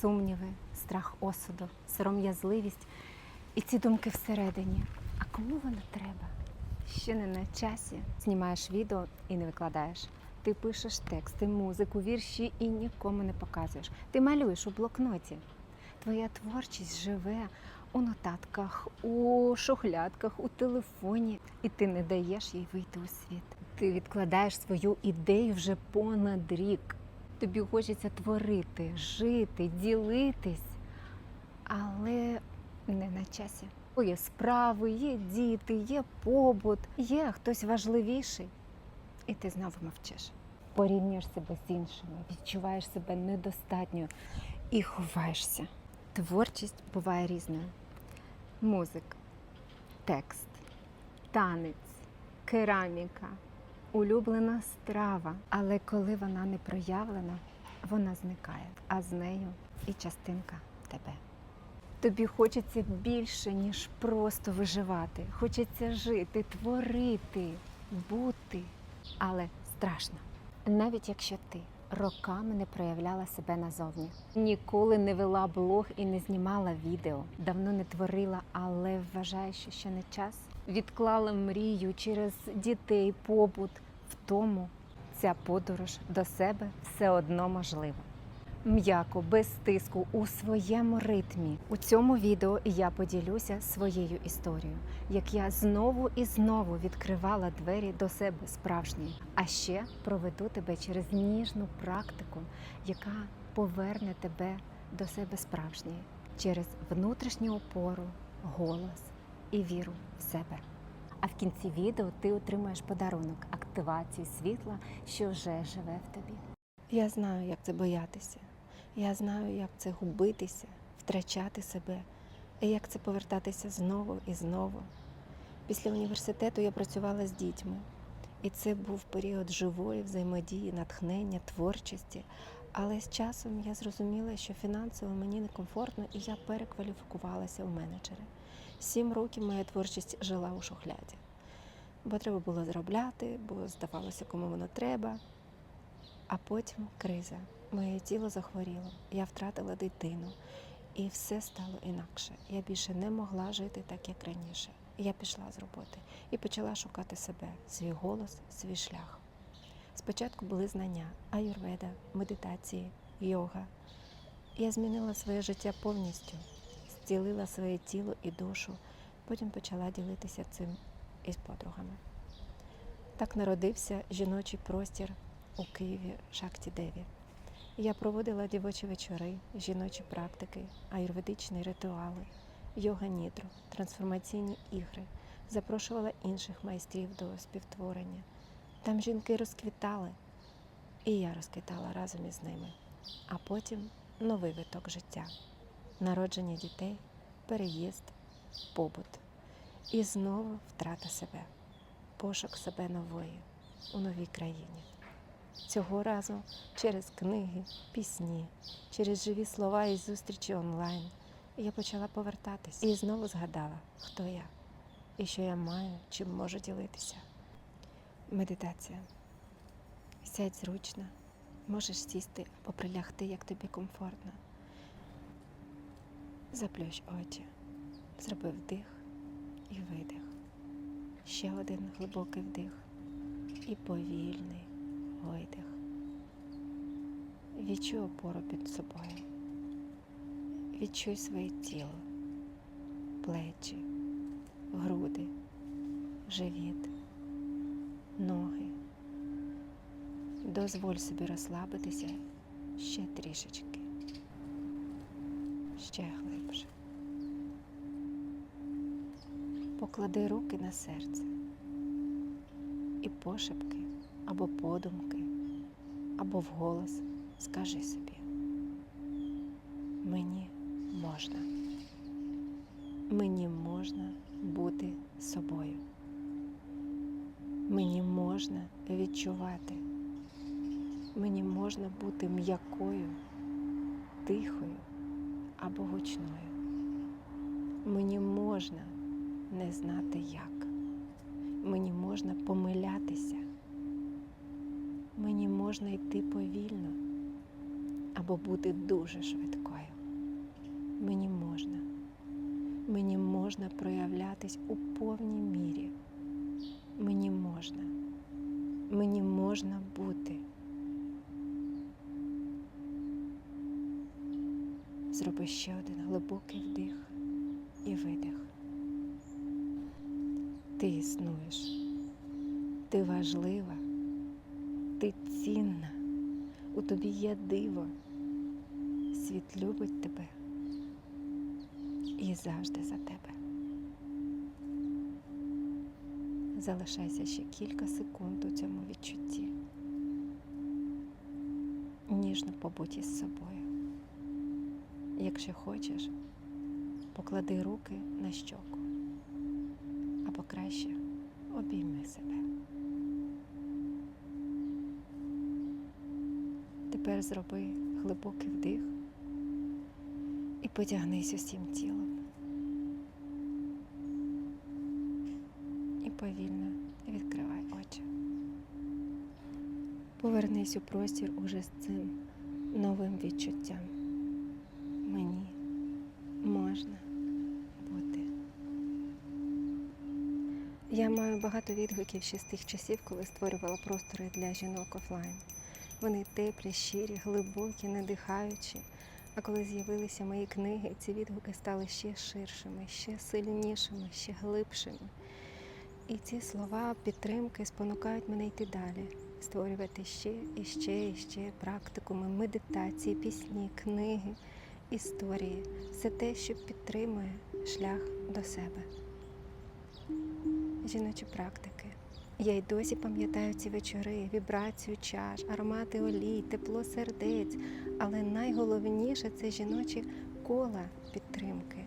сумніви, страх осуду, сором'язливість і ці думки всередині. А кому воно треба? Ще не на часі. Знімаєш відео і не викладаєш. Ти пишеш тексти, музику, вірші і нікому не показуєш. Ти малюєш у блокноті. Твоя творчість живе у нотатках, у шухлядках, у телефоні, і ти не даєш їй вийти у світ. Ти відкладаєш свою ідею вже понад рік. Тобі хочеться творити, жити, ділитись, але не на часі. Є справи, є діти, є побут, є хтось важливіший. І ти знову мовчиш. Порівнюєш себе з іншими, відчуваєш себе недостатньою і ховаєшся. Творчість буває різною: музика, текст, танець, кераміка, улюблена страва. Але коли вона не проявлена, вона зникає, а з нею і частинка тебе. Тобі хочеться більше, ніж просто виживати. Хочеться жити, творити, бути. Але страшно. Навіть якщо ти роками не проявляла себе назовні, ніколи не вела блог і не знімала відео, давно не творила, але вважаєш, що не час. Відклала мрію через дітей, побут. В тому ця подорож до себе все одно можлива м'яко, без тиску, у своєму ритмі. У цьому відео я поділюся своєю історією, як я знову і знову відкривала двері до себе справжньої. А ще проведу тебе через ніжну практику, яка поверне тебе до себе справжньої, через внутрішню опору, голос і віру в себе. А в кінці відео ти отримаєш подарунок активації світла, що вже живе в тобі. Я знаю, як це боятися. Я знаю, як це губитися, втрачати себе, і як це повертатися знову і знову. Після університету я працювала з дітьми, і це був період живої взаємодії, натхнення, творчості. Але з часом я зрозуміла, що фінансово мені некомфортно, і я перекваліфікувалася у менеджери. Сім років моя творчість жила у шухляді, бо треба було заробляти, бо здавалося, кому воно треба. А потім криза. Моє тіло захворіло, я втратила дитину, і все стало інакше. Я більше не могла жити так, як раніше. Я пішла з роботи і почала шукати себе, свій голос, свій шлях. Спочатку були знання, аюрведа, медитації, йога. Я змінила своє життя повністю, зцілила своє тіло і душу, потім почала ділитися цим із подругами. Так народився жіночий простір у Києві Шакті Деві. Я проводила дівочі вечори, жіночі практики, аюрведичні ритуали, йога нідру, трансформаційні ігри, запрошувала інших майстрів до співтворення. Там жінки розквітали, і я розквітала разом із ними. А потім новий виток життя, народження дітей, переїзд, побут. І знову втрата себе, пошук себе нової у новій країні. Цього разу через книги, пісні, через живі слова і зустрічі онлайн я почала повертатись і знову згадала, хто я і що я маю, чим можу ділитися. Медитація. Сядь зручно, можеш сісти або прилягти, як тобі комфортно. Заплющ очі, зроби вдих і видих. Ще один глибокий вдих і повільний видих. Відчуй опору під собою. Відчуй своє тіло, плечі, груди, живіт, ноги. Дозволь собі розслабитися ще трішечки, ще глибше. Поклади руки на серце і пошепки або подумки, або вголос скажи собі. Мені можна. Мені можна бути собою. Мені можна відчувати. Мені можна бути м'якою, тихою або гучною. Мені можна не знати як. Мені можна помилятися. Мені можна йти повільно або бути дуже швидкою. мені можна. Мені можна проявлятись у повній мірі. Мені можна. Мені можна бути. Зроби ще один глибокий вдих і видих. Ти існуєш. Ти важлива. Ти цінна. У тобі є диво. Світ любить тебе і завжди за тебе. Залишайся ще кілька секунд у цьому відчутті. Ніжно побудь із собою. Якщо хочеш, поклади руки на щоку або краще обійми себе. Тепер зроби глибокий вдих і потягнись усім тілом. І повільно відкривай очі. Повернись у простір уже з цим новим відчуттям. Мені можна бути. Я маю багато відгуків ще з тих часів, коли створювала простори для жінок офлайн. Вони теплі, щирі, глибокі, надихаючі. А коли з'явилися мої книги, ці відгуки стали ще ширшими, ще сильнішими, ще глибшими. І ці слова підтримки спонукають мене йти далі, створювати ще і ще і ще практикуми, медитації, пісні, книги, історії все те, що підтримує шлях до себе. Жіночі практики. Я й досі пам'ятаю ці вечори, вібрацію чаш, аромати олій, тепло сердець, але найголовніше це жіночі кола підтримки.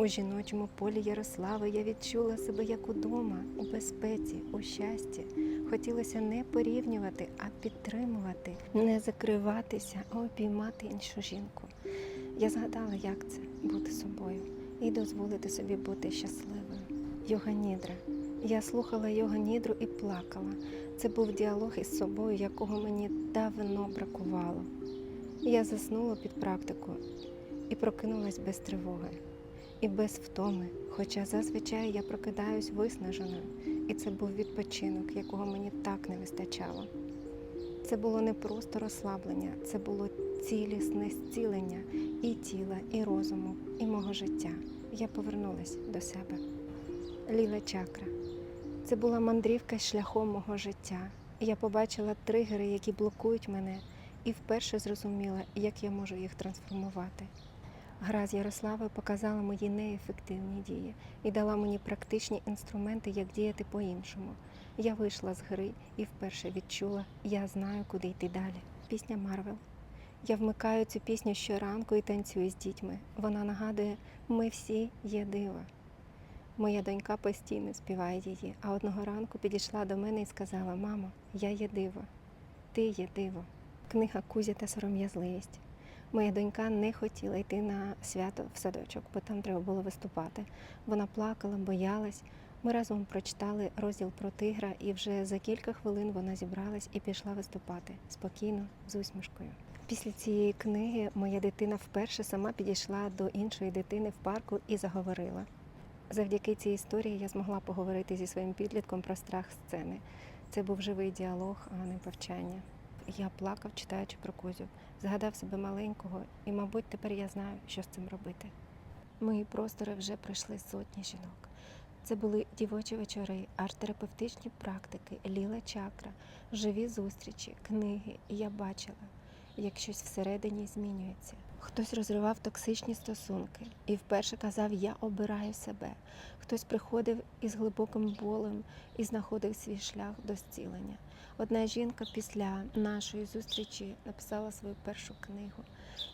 У жіночому полі Ярослави я відчула себе як удома, у безпеці, у щасті. Хотілося не порівнювати, а підтримувати, не закриватися, а обіймати іншу жінку. Я згадала, як це бути собою і дозволити собі бути щасливою. Йога Нідра. Я слухала йога Нідру і плакала. Це був діалог із собою, якого мені давно бракувало. Я заснула під практику і прокинулась без тривоги і без втоми, хоча зазвичай я прокидаюсь виснаженою, і це був відпочинок, якого мені так не вистачало. Це було не просто розслаблення, це було цілісне зцілення і тіла, і розуму, і мого життя. Я повернулась до себе. Ліла чакра. Це була мандрівка шляхом мого життя. Я побачила тригери, які блокують мене, і вперше зрозуміла, як я можу їх трансформувати. Гра з Ярославою показала мої неефективні дії і дала мені практичні інструменти, як діяти по-іншому. Я вийшла з гри і вперше відчула, я знаю, куди йти далі. Пісня Марвел. Я вмикаю цю пісню щоранку і танцюю з дітьми. Вона нагадує, ми всі є дива. Моя донька постійно співає її, а одного ранку підійшла до мене і сказала: Мамо, я є диво, ти є диво. Книга Кузя та сором'язливість. Моя донька не хотіла йти на свято в садочок, бо там треба було виступати. Вона плакала, боялась. Ми разом прочитали розділ про тигра, і вже за кілька хвилин вона зібралась і пішла виступати спокійно, з усмішкою. Після цієї книги моя дитина вперше сама підійшла до іншої дитини в парку і заговорила. Завдяки цій історії я змогла поговорити зі своїм підлітком про страх сцени. Це був живий діалог, а не повчання. Я плакав, читаючи про Кузю, згадав себе маленького, і, мабуть, тепер я знаю, що з цим робити. Мої простори вже пройшли сотні жінок. Це були дівочі вечори, арт-терапевтичні практики, ліла чакра, живі зустрічі, книги. І я бачила, як щось всередині змінюється. Хтось розривав токсичні стосунки і вперше казав Я обираю себе. Хтось приходив із глибоким болем і знаходив свій шлях до зцілення. Одна жінка після нашої зустрічі написала свою першу книгу,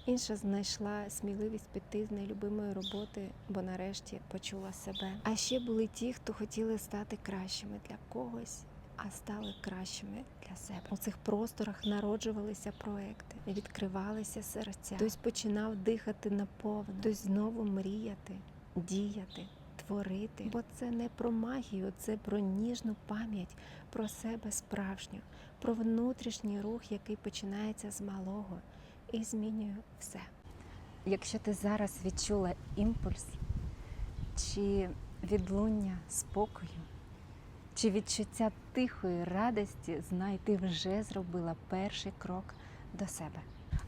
інша знайшла сміливість піти з нелюбимої роботи, бо нарешті почула себе. А ще були ті, хто хотіли стати кращими для когось. А стали кращими для себе. У цих просторах народжувалися проекти, відкривалися серця. Хтось починав дихати наповно, хтось знову мріяти, діяти, творити. Бо це не про магію, це про ніжну пам'ять про себе справжню, про внутрішній рух, який починається з малого і змінює все. Якщо ти зараз відчула імпульс, чи відлуння спокою, чи відчуття тихої радості, знай, ти вже зробила перший крок до себе.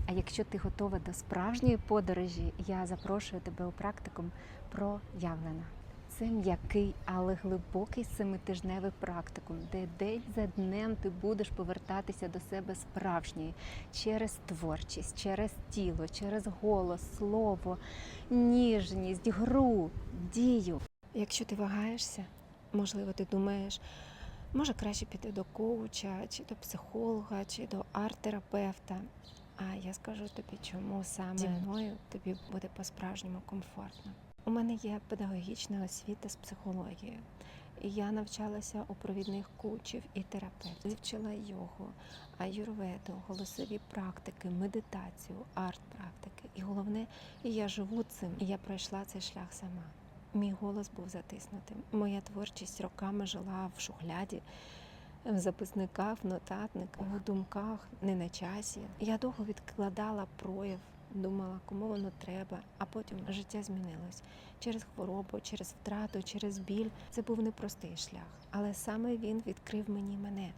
А якщо ти готова до справжньої подорожі, я запрошую тебе у практикум проявлена. Це м'який, але глибокий семитижневий практикум, де день за днем ти будеш повертатися до себе справжньої через творчість, через тіло, через голос, слово, ніжність, гру, дію. Якщо ти вагаєшся, можливо, ти думаєш, може краще піти до коуча, чи до психолога, чи до арт-терапевта. А я скажу тобі, чому саме зі мною тобі буде по-справжньому комфортно. У мене є педагогічна освіта з психологією. І я навчалася у провідних коучів і терапевтів. Вивчила йогу, аюрведу, голосові практики, медитацію, арт-практики. І головне, я живу цим, і я пройшла цей шлях сама. Мій голос був затиснутим. Моя творчість роками жила в шухляді, в записниках, в нотатниках, у думках, не на часі. Я довго відкладала прояв, думала, кому воно треба, а потім життя змінилось через хворобу, через втрату, через біль. Це був непростий шлях, але саме він відкрив мені мене.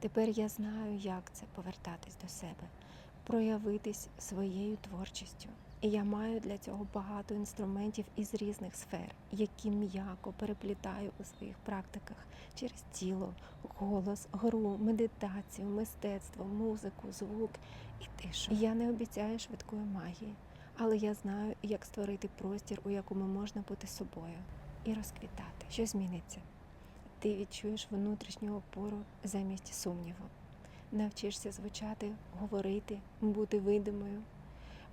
Тепер я знаю, як це повертатись до себе, проявитись своєю творчістю. І я маю для цього багато інструментів із різних сфер, які м'яко переплітаю у своїх практиках через тіло, голос, гру, медитацію, мистецтво, музику, звук і тишу. Я не обіцяю швидкої магії, але я знаю, як створити простір, у якому можна бути собою і розквітати. Що зміниться? Ти відчуєш внутрішню опору замість сумніву. Навчишся звучати, говорити, бути видимою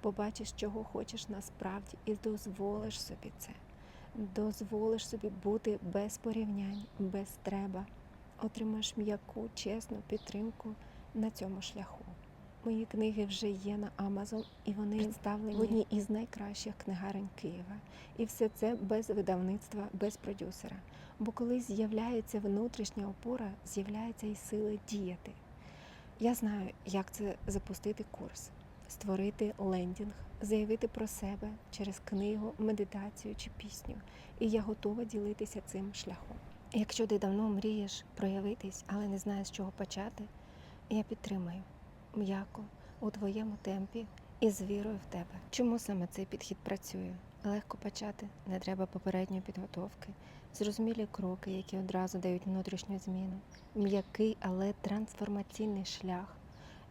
побачиш, чого хочеш насправді, і дозволиш собі це. Дозволиш собі бути без порівнянь, без треба. Отримаєш м'яку, чесну підтримку на цьому шляху. Мої книги вже є на Амазон, і вони представлені в одній із найкращих книгарень Києва. І все це без видавництва, без продюсера. Бо коли з'являється внутрішня опора, з'являється і сила діяти. Я знаю, як це запустити курс створити лендінг, заявити про себе через книгу, медитацію чи пісню. І я готова ділитися цим шляхом. Якщо ти давно мрієш проявитись, але не знаєш, з чого почати, я підтримаю м'яко у твоєму темпі і з вірою в тебе. Чому саме цей підхід працює? Легко почати, не треба попередньої підготовки, зрозумілі кроки, які одразу дають внутрішню зміну, м'який, але трансформаційний шлях.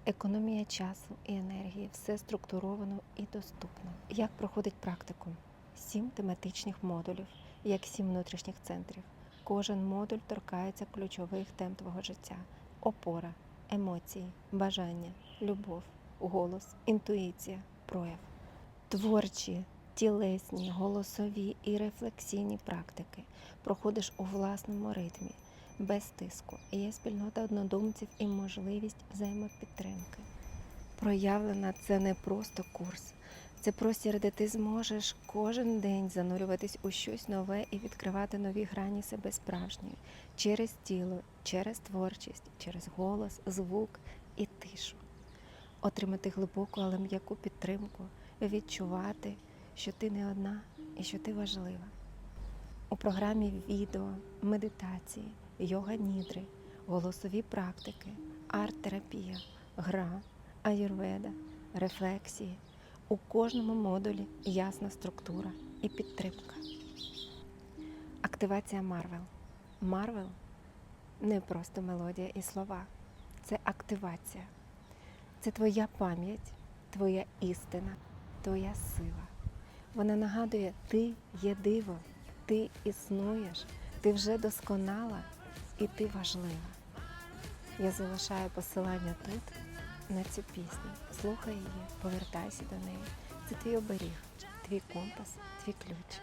Економія часу і енергії, все структуровано і доступно. Як проходить практикум? Сім тематичних модулів, як сім внутрішніх центрів. Кожен модуль торкається ключових тем твого життя: опора, емоції, бажання, любов, голос, інтуїція, прояв. Творчі, тілесні, голосові і рефлексійні практики проходиш у власному ритмі без тиску. Є спільнота однодумців і можливість взаємопідтримки. Проявлена це не просто курс, це простір, де ти зможеш кожен день занурюватись у щось нове і відкривати нові грані себе справжньої через тіло, через творчість, через голос, звук і тишу. Отримати глибоку, але м'яку підтримку, відчувати, що ти не одна і що ти важлива. У програмі відео, медитації, йога нідри, голосові практики, арт-терапія, гра, аюрведа, рефлексії. У кожному модулі ясна структура і підтримка. Активація Марвел. Марвел не просто мелодія і слова, це активація. Це твоя пам'ять, твоя істина, твоя сила. Вона нагадує, ти є диво, ти існуєш, ти вже досконала і ти важлива. Я залишаю посилання тут на цю пісню. Слухай її, повертайся до неї. Це твій оберіг, твій компас, твій ключ,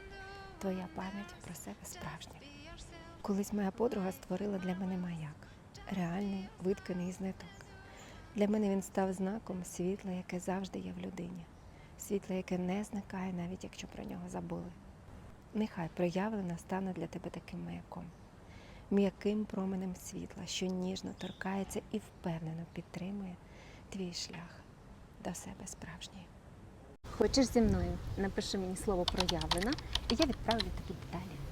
твоя пам'ять про себе справжня. Колись моя подруга створила для мене маяк, реальний, витканий із. Для мене він став знаком світла, яке завжди є в людині. Світло, яке не зникає, навіть якщо про нього забули. Нехай проявлена стане для тебе таким маяком, м'яким променем світла, що ніжно торкається і впевнено підтримує твій шлях до себе справжньої. Хочеш зі мною? Напиши мені слово проявлена, і я відправлю тобі деталі.